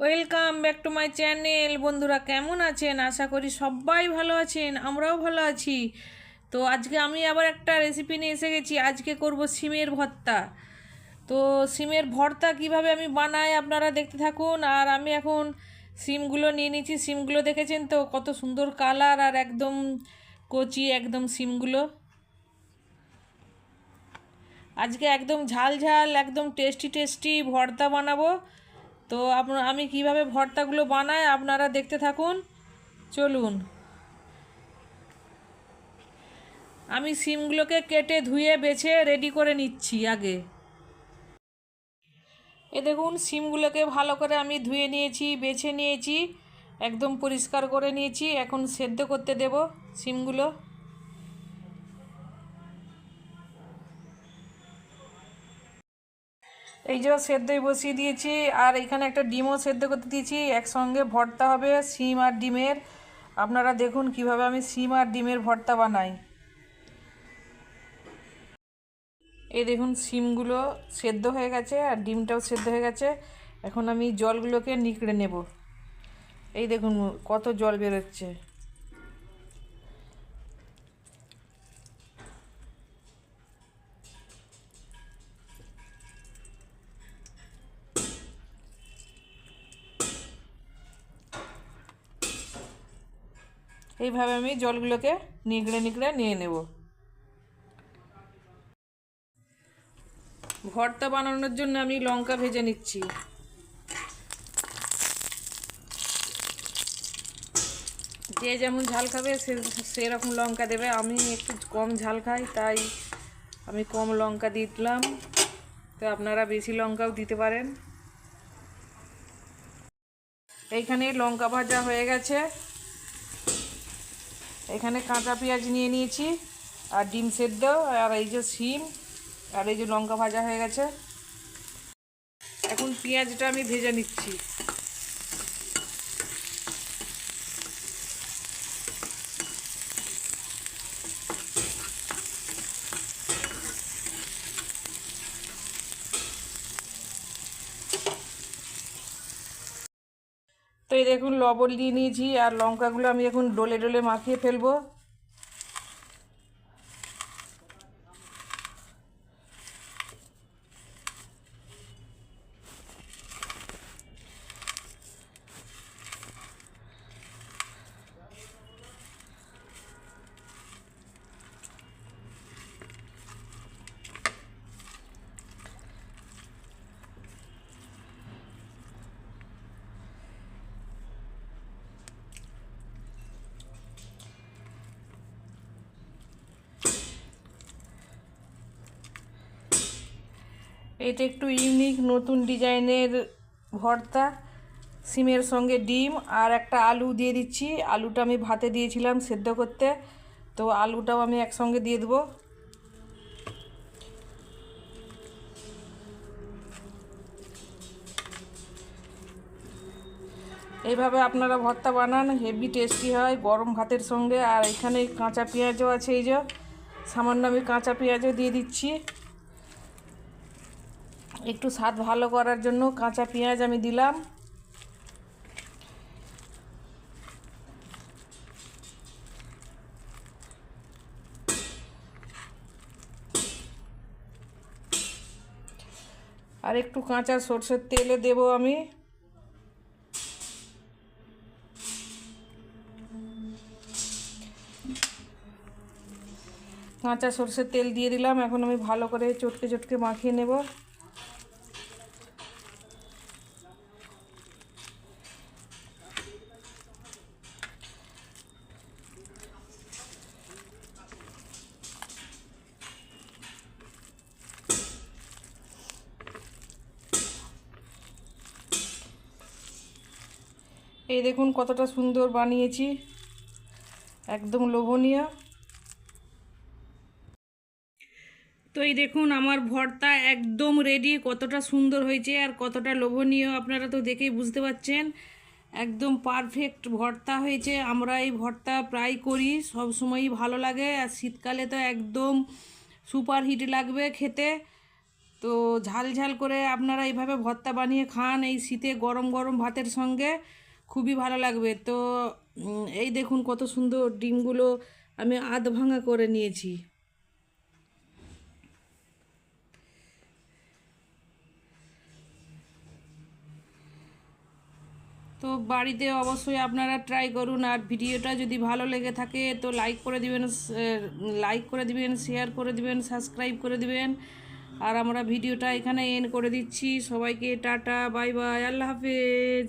Welcome back to my channel বন্ধুরা, কেমন আছেন? আশা করি সবাই ভালো আছেন, আমরাও ভালো আছি। তো আজকে আমি আবার একটা রেসিপি নিয়ে এসে গেছি। আজকে করব সিমের ভর্তা। তো সিমের ভর্তা কীভাবে আমি বানাই আপনারা দেখতে থাকুন। আর আমি এখন সিমগুলো নিয়ে নিয়েছি সিমগুলো দেখেছেন তো? কত সুন্দর কালার আর একদম কচি একদম সিমগুলো। আজকে একদম ঝাল ঝাল, একদম টেস্টি টেস্টি ভর্তা বানাবো। তো আপনার আমি কীভাবে ভর্তাগুলো বানাই আপনারা দেখতে থাকুন। চলুন। আমি সিমগুলোকে কেটে ধুয়ে, বেছে, রেডি করে নিচ্ছি আগে। এ দেখুন, সিমগুলোকে ভালো করে আমি ধুয়ে নিয়েছি, বেছে নিয়েছি, একদম পরিষ্কার করে নিয়েছি। এখন সেদ্ধ করতে দেব সিমগুলো। এই যে সেদ্ধই বসিয়ে দিয়েছি, আর এখানে একটা ডিমও সেদ্ধ করতে দিয়েছি। একসঙ্গে ভর্তা হবে সিম আর ডিমের। আপনারা দেখুন কীভাবে আমি সিম আর ডিমের ভর্তা বানাই। এই দেখুন সিমগুলো সেদ্ধ হয়ে গেছে আর ডিমটাও সেদ্ধ হয়ে গেছে। এখন আমি জলগুলোকে নিকড়ে নেব। এই দেখুন কত জল বেরোচ্ছে। এইভাবে আমি জলগুলোকে নিগড়ে নিগড়ে নিয়ে নেব। ভর্তা বানানোর জন্য আমি লঙ্কা ভেজে নিচ্ছি। যে যেমন ঝাল খাবে সে সেরকম লঙ্কা দেবে। আমি একটু কম ঝাল খাই, তাই আমি কম লঙ্কা দিলাম। তো আপনারা বেশি লঙ্কাও দিতে পারেন। এইখানে লঙ্কা ভাজা হয়ে গেছে। এখানে কাঁচা পেঁয়াজ নিয়ে নিয়েছি, আর ডিম সেদ্ধ, আর এই যে শিম, আর এই যে লঙ্কা ভাজা হয়ে গেছে। এখন পেঁয়াজটা আমি ভেজে নিচ্ছি। দেখুন লবণ দিয়ে নিয়েছি আর লঙ্কাগুলো আমি এখন ডলে ডলে মাখিয়ে ফেলব। এটা একটু ইউনিক নতুন ডিজাইনের ভর্তা, সিমের সঙ্গে ডিম আর একটা আলু দিয়ে দিচ্ছি। আলুটা আমি ভাতে দিয়েছিলাম সেদ্ধ করতে। তো আলুটাও আমি একসঙ্গে দিয়ে দেবো। এইভাবে আপনারা ভর্তা বানান, হেভি টেস্টি হয়, গরম ভাতের সঙ্গে। আর এখানে কাঁচা পেঁয়াজও আছে, এই যে। সামান্য আমি কাঁচা পেঁয়াজও দিয়ে দিচ্ছি। একটু স্বাদ ভালো করার জন্য কাঁচা পেঁয়াজ আমি দিলাম। আর একটু কাঁচা সর্ষের তেলে দেব আমি। কাঁচা সর্ষের তেল দিয়ে দিলাম। এখন আমি ভালো করে চটকে চটকে মাখিয়ে নেব। এই দেখুন কতটা সুন্দর বানিয়েছি। একদম লোভনীয়। তো এই দেখুন আমার ভর্তা একদম রেডি কতটা সুন্দর হয়েছে আর কতটা লোভনীয় আপনারা তো দেখেই বুঝতে পারছেন একদম পারফেক্ট ভর্তা হয়েছে। আমরা এই ভর্তা প্রায় করি, সব সময়ই ভালো লাগে আর শীতকালে তো একদম সুপার হিট লাগবে খেতে। তো ঝাল ঝাল করে আপনারা এইভাবে ভর্তা বানিয়ে খান এই শীতে গরম গরম ভাতের সঙ্গে। খুবই ভালো লাগবে। তো এই দেখুন কত সুন্দর ডিমগুলো আমি আধ ভাঙা করে নিয়েছি। তো বাড়িতে অবশ্যই আপনারা ট্রাই করুন। আর ভিডিওটা যদি ভালো লেগে থাকে তো লাইক করে দিবেন লাইক করে দিবেন শেয়ার করে দিবেন সাবস্ক্রাইব করে দিবেন। আর আমরা ভিডিওটা এখানে এন্ড করে দিচ্ছি। সবাইকে টাটা বাই বাই আল্লাহ হাফেজ।